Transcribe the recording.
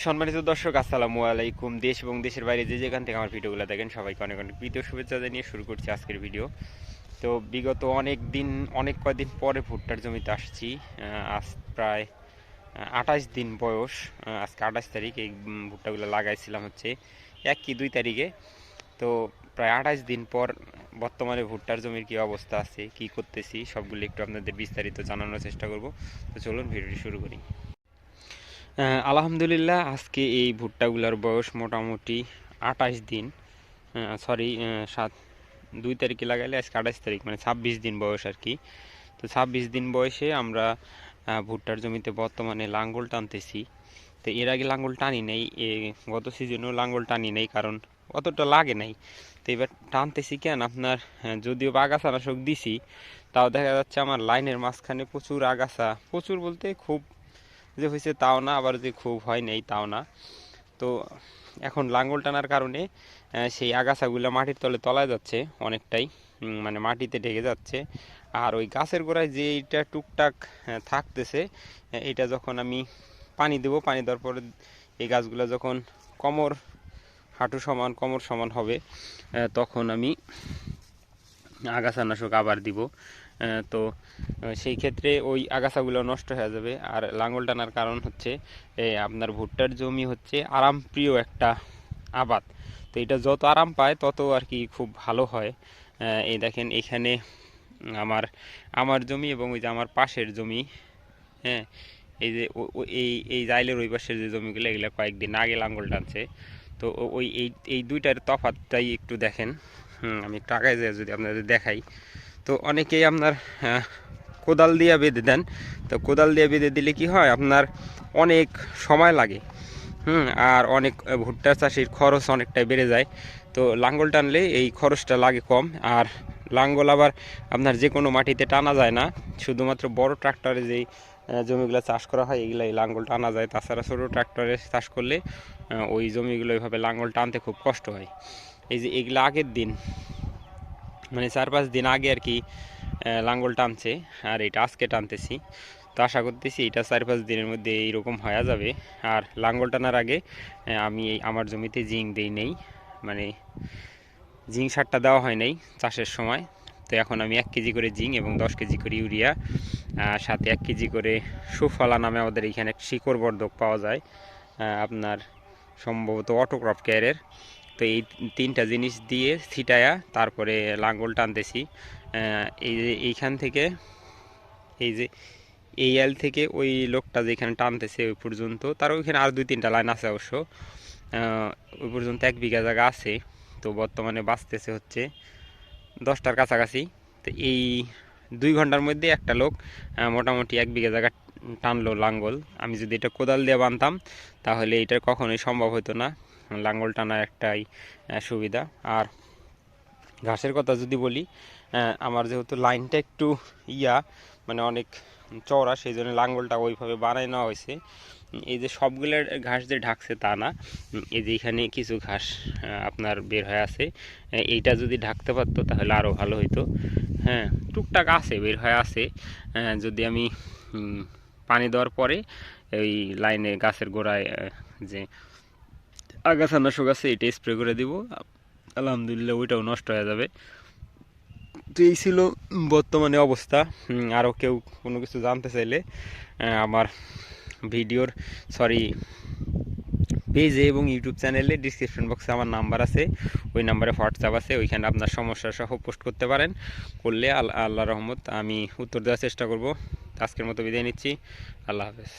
সম্মানিত দর্শক, আসসালামু আলাইকুম। দেশ এবং দেশের বাইরে যে যেখান থেকে আমার ভিডিওগুলো দেখেন, সবাইকে অনেক অনেক প্রীতি শুভেচ্ছা জানিয়ে শুরু করছি আজকের ভিডিও। তো বিগত অনেক দিন, অনেক কয়দিন পরে ভুট্টার জমিতে আসছি। আজ প্রায় আঠাশ দিন বয়স। আজকে আঠাশ তারিখ, এই ভুট্টাগুলো লাগাইছিলাম হচ্ছে এক কি দুই তারিখে। তো প্রায় আঠাশ দিন পর বর্তমানে ভুট্টার জমির কি অবস্থা আছে, কি করতেছি, সবগুলো একটু আপনাদের বিস্তারিত জানানোর চেষ্টা করব। তো চলুন ভিডিওটি শুরু করি। আলহামদুলিল্লাহ, আজকে এই ভুট্টাগুলোর বয়স মোটামুটি আঠাশ দিন। সরি সাত, দুই তারিখে লাগাইলে আজকে আঠাশ তারিখ মানে ছাব্বিশ দিন বয়স আর কি। তো ছাব্বিশ দিন বয়সে আমরা ভুট্টার জমিতে বর্তমানে লাঙ্গল টানতেছি। তো এর আগে লাঙ্গল টানি নেই গত সিজনেও লাঙ্গল টানি নেই, কারণ অতটা লাগে নাই। তো এবার টানতেছি কেন? আপনার যদিও আগাছা নাশক দিছি, তাও দেখা যাচ্ছে আমার লাইনের মাঝখানে প্রচুর আগাছা। প্রচুর বলতে খুব যে হয়েছে তাও না, আবার যে খুব হয় নেই তাও না। তো এখন লাঙ্গল টানার কারণে সেই আগাছাগুলো মাটির তলে তলায় যাচ্ছে অনেকটাই মানে মাটিতে ঢেকে যাচ্ছে। আর ওই গাছের গোড়ায় যে এইটা টুকটাক থাকতেছে এটা যখন আমি পানি দেবো, পানি দেওয়ার পরে এই গাছগুলো যখন কোমর, হাঁটু সমান, কোমর সমান হবে তখন আমি আগাছানাশক আবার দিব। তো সেই ক্ষেত্রে ওই আগাছাগুলো নষ্ট হয়ে যাবে। আর লাঙ্গল টানার কারণ হচ্ছে আপনার ভুট্টার জমি হচ্ছে আরামপ্রিয় একটা আবাদ। তো এটা যত আরাম পায়, তত আর কি খুব ভালো হয়। এই দেখেন, এখানে আমার আমার জমি এবং ওই যে আমার পাশের জমি হ্যাঁ এই যে এই এই জাইলের ওই পাশের যে জমিগুলো, এগুলো কয়েকদিন আগে লাঙ্গল টানছে। তো ওই, এই এই দুইটার তফাৎটাই একটু দেখেন। আমি একটু আগায় যাই, যদি আপনাদের দেখাই। তো অনেকেই আপনার কোদাল দিয়ে বেঁধে দেন। তো কোদাল দিয়ে বেঁধে দিলে কি হয়? আপনার অনেক সময় লাগে। হুম, আর অনেক ভুট্টা চাষির খরচ অনেকটাই বেড়ে যায়। তো লাঙ্গল টানলে এই খরচটা লাগে কম। আর লাঙ্গল আবার আপনার যে কোনো মাটিতে টানা যায় না। শুধুমাত্র বড় ট্রাক্টরে যেই জমিগুলো চাষ করা হয় এগুলো লাঙ্গল টানা যায়। তাছাড়া ছোটো ট্রাক্টরে চাষ করলে ওই জমিগুলো এইভাবে লাঙ্গল টানতে খুব কষ্ট হয়। এই যে এগুলো আগের দিন মানে চার পাঁচ দিন আগে আর কি লাঙ্গল টানছে, আর এটা আজকে টানতেছি। তো আশা করতেছি এটা চার পাঁচ দিনের মধ্যে এইরকম হয়ে যাবে। আর লাঙ্গল টানার আগে আমি আমার জমিতে জিঙ্ক দেই নেই মানে জিঙ্ক সারটা দেওয়া হয় নাই চাষের সময়। তো এখন আমি এক কেজি করে জিঙ্ক এবং দশ কেজি করে ইউরিয়া সাথে এক কেজি করে সুফলা নামে আমাদের এখানে শিকড় বর্ধক পাওয়া যায় আপনার সম্ভবত অটোক্রপ কেয়ারের তো এই তিনটা জিনিস দিয়ে ছিটায়া তারপরে লাঙ্গল টানতেছি। এই যে এইখান থেকে, এই যে এই এল থেকে ওই লোকটা যেখানে টানতেছে ওই পর্যন্ত, তার ওইখানে আর দুই তিনটা লাইন আছে অবশ্য। ওই পর্যন্ত এক বিঘা জায়গা আছে। তো বর্তমানে বাঁচতেছে হচ্ছে দশটার কাছাকাছি। তো এই দুই ঘণ্টার মধ্যে একটা লোক মোটামুটি এক বিঘা জায়গা টানলো লাঙ্গল। আমি যদি এটা কোদাল দিয়ে বানতাম, তাহলে এটা কখনোই সম্ভব হতো না। লাঙ্গল টানা একটাই সুবিধা। আর ঘাসের কথা যদি বলি আমার যেহেতু লাইনটা একটু ইয়া মানে অনেক চওড়া, সেই জন্য লাঙ্গলটা ওইভাবে বানাই নেওয়া হয়েছে। এই যে সবগুলোর ঘাস যে ঢাকছে তা না, এই যে এখানে কিছু ঘাস আপনার বের হয়ে আছে এইটা যদি ঢাকতে পারতো তাহলে আরও ভালো হতো হ্যাঁ টুকটাক আছে, বের হয়ে আছে। যদি আমি পানি দেওয়ার পরে ওই লাইনে গাছের গোড়ায় যে আগাছা নাশক আছে, এটা স্প্রে করে দিব। আলহামদুলিল্লাহ ওইটাও নষ্ট হয়ে যাবে। তো এই ছিল বর্তমানে অবস্থা। আরও কেউ কোনো কিছু জানতে চাইলে আমার ভিডিওর সরি পেজে এবং ইউটিউব চ্যানেলে ডিসক্রিপশন বক্সে আমার নাম্বার আছে। ওই নাম্বারে হোয়াটসঅ্যাপ আছে, ওইখানে আপনার সমস্যা সহ পোস্ট করতে পারেন। করলে আল্লাহ আল্লাহ রহমত আমি উত্তর দেওয়ার চেষ্টা করব। আজকের মতো বিদায় নিচ্ছি। আল্লাহ হাফেজ।